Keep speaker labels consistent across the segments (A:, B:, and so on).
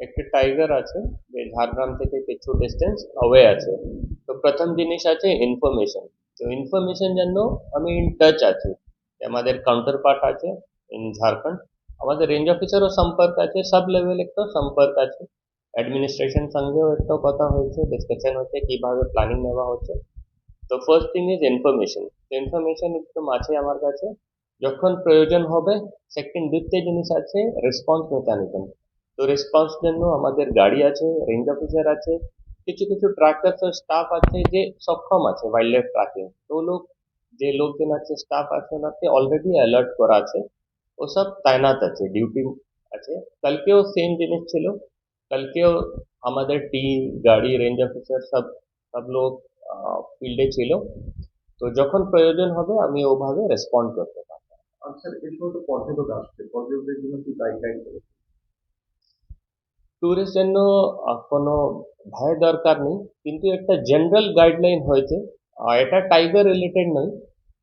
A: একটা টাইগার আছে, যে ঝাড়গ্রাম থেকে কিছু ডিস্টেন্স অ্যাওয়ে আছে। তো প্রথম জিনিস আছে ইনফরমেশন তো ইনফরমেশন জন্য আমি ইন টাচ আছি। আমাদের কাউন্টার পার্ট আছে ইন ঝাড়খণ্ড আমাদের রেঞ্জ অফিসারও সম্পর্ক আছে সব লেভেল একটা সম্পর্ক আছে। অ্যাডমিনিস্ট্রেশন সঙ্গেও একটা কথা হয়েছে ডিসকাশন হচ্ছে, কীভাবে প্ল্যানিং নেওয়া হচ্ছে। তো first thing is information information একদম আছে আমার কাছে। যখন প্রয়োজন হবে সেকেন্ড দ্বিতীয় জিনিস আছে রেসপন্স মেকানিজম তো রেসপন্স জন্য আমাদের গাড়ি আছে রেঞ্জ অফিসার আছে, কিছু কিছু ট্রাকার্স স্টাফ আছে যে সক্ষম আছে ওয়াইল্ড লাইফ ট্র্যাকিং তো লোক, যে লোকজন আছে স্টাফ আছে, ওনাকে অলরেডি অ্যালার্ট করা আছে। ওসব তাইনাত আছে ডিউটি আছে। কালকেও সেম জিনিস ছিল। কালকেও আমাদের টিম গাড়ি রেঞ্জ অফিসার সব সব লোক ফিল্ডে ছিল। তো যখন প্রয়োজন হবে, আমি ওভাবে রেসপন্ড করতে পারব।
B: আচ্ছা সময় তো পর্যটক আসছে। পর্যটকদের জন্য কি গাইডলাইন
A: ট্যুরিস্ট জন্য কোনো ভয় দরকার নেই। কিন্তু একটা জেনারেল গাইডলাইন হয়েছে। এটা টাইগার রিলেটেড নয়।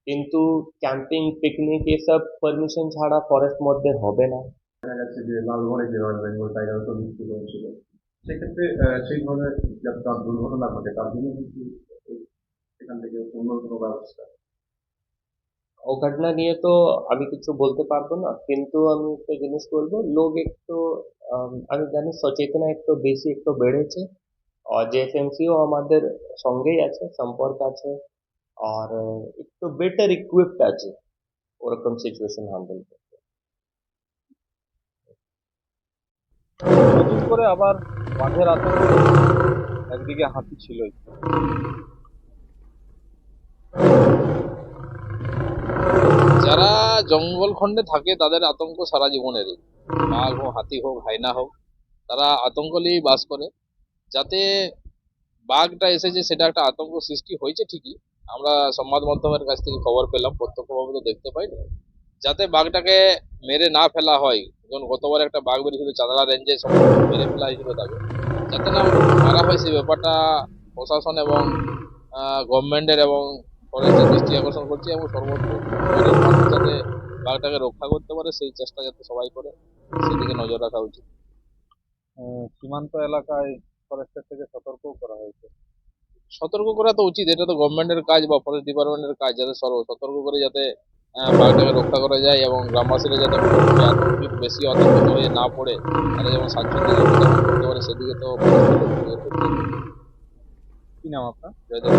A: কিন্তু ক্যাম্পিং পিকনিক এসব পারমিশন ছাড়া ফরেস্ট মধ্যে হবে না।
B: দেখা যাচ্ছে যে লালগড়ে যে রয়্যাল বেঙ্গল টাইগার তো মৃত্যু হয়েছিল সেক্ষেত্রে আহ, সেই ধরনের তার দুর্ঘটনা ঘটে তার জন্য কিন্তু সেখান থেকে অন্য কোনো ব্যবস্থা?
A: ও ঘটনা নিয়ে তো আমি কিছু বলতে পারব না। কিন্তু আমি একটা জিনিস বলব লোক একটু আম, সচেতনা একটু বেশি একটু বেড়েছে। আর জেএফএমসিও আমাদের সঙ্গেই আছে সম্পর্ক আছে আর একটু বেটার ইকুইপড আছে। ওরকম সিচুয়েশন হ্যান্ডেল করতে।
C: নতুন করে আবার বাঘের আতঙ্ক একদিকে হাতি ছিলই যারা জঙ্গল খণ্ডে থাকে তাদের আতঙ্ক সারা জীবনেরই। বাঘ হোক, হাতি হোক, হাইনা হোক, তারা আতঙ্ক নিয়েই বাস করে। যাতে বাঘটা এসেছে, সেটা একটা আতঙ্ক সৃষ্টি হয়েছে ঠিকই। আমরা সংবাদ মাধ্যমের কাছ থেকে খবর পেলাম, প্রত্যক্ষভাবে তো দেখতে পাইনি। যাতে বাঘটাকে মেরে না ফেলা হয়, যেমন গতবার একটা বাঘ বেরিয়েছিল চাঁদড়া রেঞ্জে মেরে ফেলা হয়েছিল তাকে। যাতে না মারা হয় সেই ব্যাপারটা প্রশাসন এবং গভর্নমেন্টের এবং ফরেস্টের দৃষ্টি আকর্ষণ করছে এবং সর্বোচ্চ যাতে বাঘটাকে রক্ষা করতে পারে, সেই চেষ্টা যাতে সবাই করে। সেদিকে নজর রাখা উচিত।
D: সীমান্ত এলাকায় ফরেস্টের থেকে সতর্কও করা হয়েছে।
C: সতর্ক করা তো উচিত এটা তো গভর্নমেন্টের কাজ বা ফরেস্ট ডিপার্টমেন্টের কাজ যাতে সর্ব সতর্ক করে যাতে বাঘটাকে রক্ষা করা যায় এবং গ্রামবাসীরা যাতে বেশি আতঙ্কিত হয়ে না পড়ে তারা যেমন স্বাচ্ছন্দ্যে করতে পারে সেদিকে তো।
D: কি নাম আপনার?
C: জয়দেব